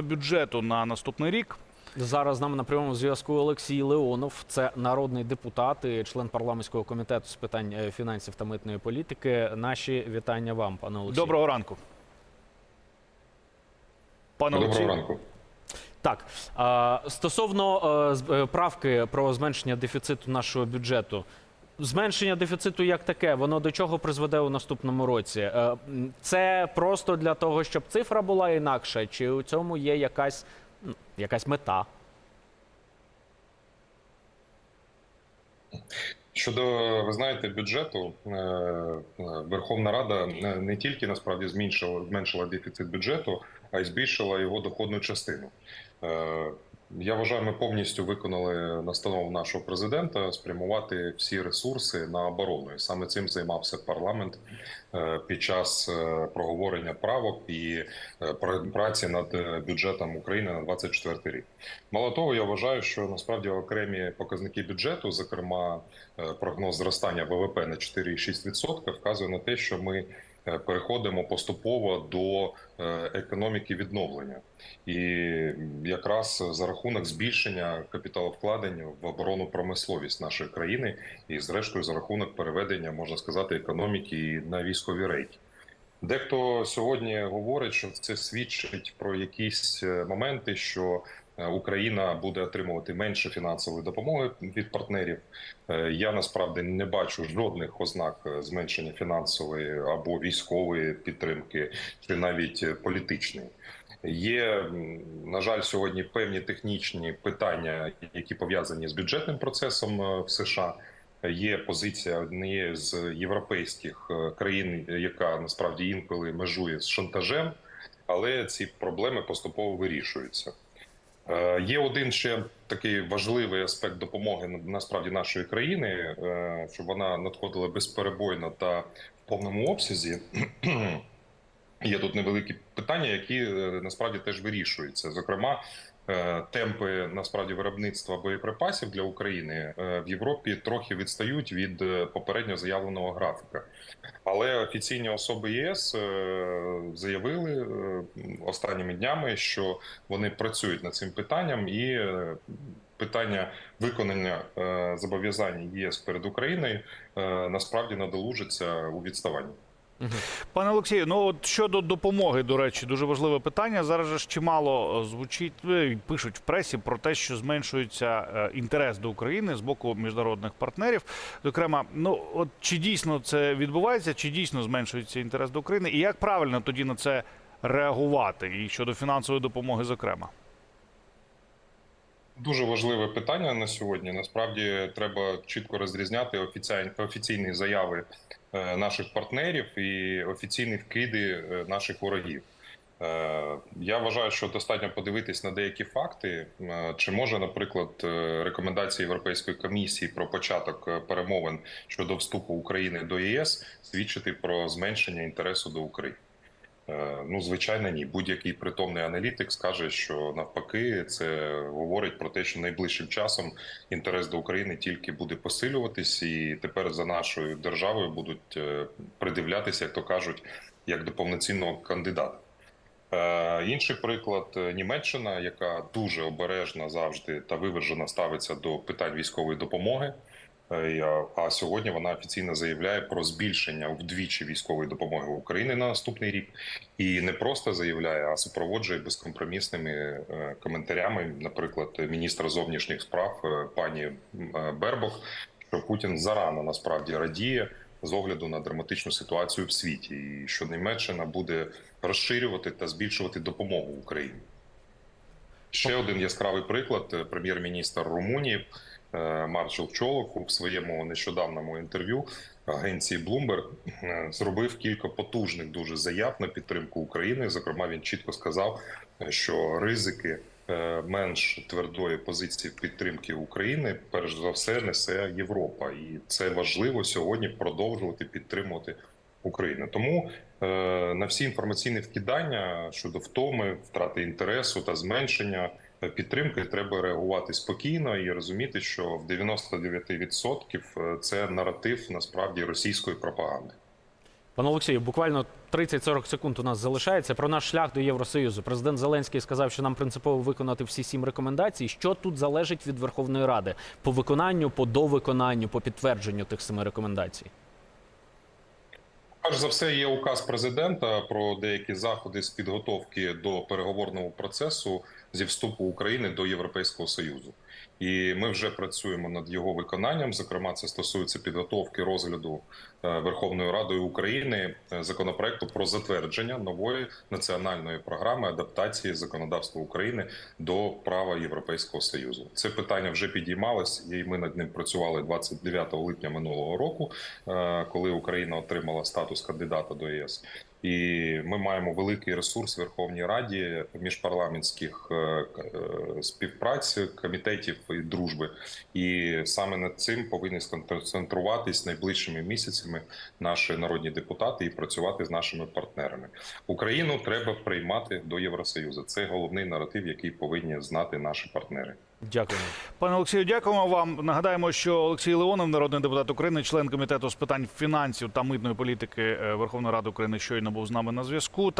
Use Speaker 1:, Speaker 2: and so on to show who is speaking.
Speaker 1: бюджету на наступний рік.
Speaker 2: Зараз з нами на прямому зв'язку Олексій Леонов. Це народний депутат і член парламентського комітету з питань е, фінансів та митної політики. Наші вітання вам, пане Олексію.
Speaker 1: Доброго ранку. Пане
Speaker 3: Доброго
Speaker 1: Олексію,
Speaker 3: ранку.
Speaker 2: Так стосовно е, е, правки про зменшення дефіциту нашого бюджету. Зменшення дефіциту як таке, воно до чого призведе у наступному році? Е, Це просто для того, щоб цифра була інакша, чи у цьому є якась, якась мета?
Speaker 3: Щодо ви знаєте бюджету, е, е, Верховна Рада не- тільки насправді зменшила зменшила дефіцит бюджету, а й збільшила його доходну частину. Я вважаю, ми повністю виконали настанову нашого президента спрямувати всі ресурси на оборону. І саме цим займався парламент е, під час е, проговорення правок і е, праці над бюджетом України на 24 рік. Мало того, я вважаю, що насправді окремі показники бюджету, зокрема прогноз зростання ВВП на 4,6%, вказує на те, що ми переходимо поступово до е, економіки відновлення, і якраз за рахунок збільшення капіталовкладень в оборонну промисловість нашої країни, і зрештою за рахунок переведення, можна сказати, економіки на військові рейки. Дехто сьогодні говорить, що це свідчить про якісь е, моменти, що е, Україна буде отримувати менше фінансової допомоги від партнерів. Е, Я насправді не бачу жодних ознак зменшення фінансової або військової підтримки, чи навіть політичної. Є на жаль сьогодні певні технічні питання, які пов'язані з бюджетним процесом в США. Є позиція однієї з європейських е, країн, яка насправді інколи межує з шантажем, але ці проблеми поступово вирішуються. Е, Є один ще такий важливий аспект допомоги на- насправді нашої країни, е, щоб вона надходила безперебойно та в повному обсязі. Є тут невеликі питання, які е, насправді теж вирішуються. Зокрема, е, темпи насправді виробництва боєприпасів для України е, в Європі трохи відстають від е, попередньо заявленого графіка. Але офіційні особи ЄС е, заявили е, останніми днями, що вони працюють над цим питанням, і е, питання виконання е, зобов'язань ЄС перед Україною е, насправді надолужиться у відставанні.
Speaker 1: Пане Олексію, ну от щодо допомоги, до речі, дуже важливе питання. Зараз ж чимало е, звучить, е, пишуть в пресі про те, що зменшується е, інтерес до України з боку міжнародних партнерів. Зокрема, ну от чи дійсно це відбувається, чи дійсно зменшується інтерес до України, і як правильно тоді на це реагувати, і щодо фінансової допомоги, зокрема.
Speaker 3: Дуже важливе питання на сьогодні. Насправді треба чітко розрізняти офіційні, офіційні заяви е, наших партнерів і офіційні вкиди е, наших ворогів. Е, Я вважаю, що достатньо подивитись на деякі факти. Чи може, наприклад, рекомендації Європейської комісії про початок перемовин щодо вступу України до ЄС свідчити про зменшення інтересу до України? Е, Ну, звичайно, ні. Будь-який притомний аналітик скаже, що навпаки, це говорить про те, що найближчим часом інтерес до України тільки буде посилюватись, і тепер за нашою державою будуть е, придивлятися, як то кажуть, як до повноцінного кандидата. Е, Інший приклад Німеччина, яка дуже обережна завжди та вивержено ставиться до питань військової допомоги. Е, а- сьогодні вона офіційно заявляє про збільшення вдвічі військової допомоги України на наступний рік, і не просто заявляє, а супроводжує безкомпромісними е, коментарями, наприклад, міністра зовнішніх справ е, пані е, що Путін зарано насправді радіє з огляду на драматичну ситуацію в світі, і що Німеччина буде розширювати та збільшувати допомогу Україні. Ще один яскравий приклад: прем'єр-міністр Румунії Маршал Чолоку в своєму нещодавному інтерв'ю агенції Bloomberg е, зробив кілька потужних дуже заяв на підтримку України. Зокрема, він чітко сказав, е, що ризики е, менш твердої позиції підтримки України, перш за все, несе Європа, і це важливо сьогодні продовжувати підтримувати Україну. Тому е, на всі інформаційні вкидання щодо втоми, втрати інтересу та зменшення е, підтримки треба реагувати спокійно і розуміти, що в 99% це наратив насправді російської пропаганди.
Speaker 2: Пане Олексію, буквально 30-40 секунд у нас залишається. Про наш шлях до Євросоюзу. Президент Зеленський сказав, що нам принципово виконати всі сім рекомендацій. Що тут залежить від Верховної Ради по виконанню, по довиконанню, по підтвердженню тих семи рекомендацій?
Speaker 3: Перш за все, є указ президента про деякі заходи з підготовки до переговорного процесу зі вступу України до Європейського союзу, і ми вже працюємо над його виконанням. Зокрема, це стосується підготовки розгляду е, Верховною Радою України е, законопроекту про затвердження нової національної програми адаптації законодавства України до права Європейського союзу. Це питання вже підіймалось, і ми над ним працювали 29 липня минулого року, е, коли Україна отримала статус кандидата до ЄС. І ми маємо великий ресурс в Верховній Раді міжпарламентських е, е, співпраць, комітетів і дружби. І саме над цим повинні сконцентруватись найближчими місяцями наші народні депутати і працювати з нашими партнерами. Україну треба приймати до Євросоюзу. Це головний наратив, який повинні знати наші партнери.
Speaker 2: Дякуємо.
Speaker 1: Пане Олексію, дякуємо вам. Нагадаємо, що Олексій Леонов, народний депутат України, член комітету з питань фінансів та митної політики е, Верховної Ради України, щойно був з нами на зв'язку.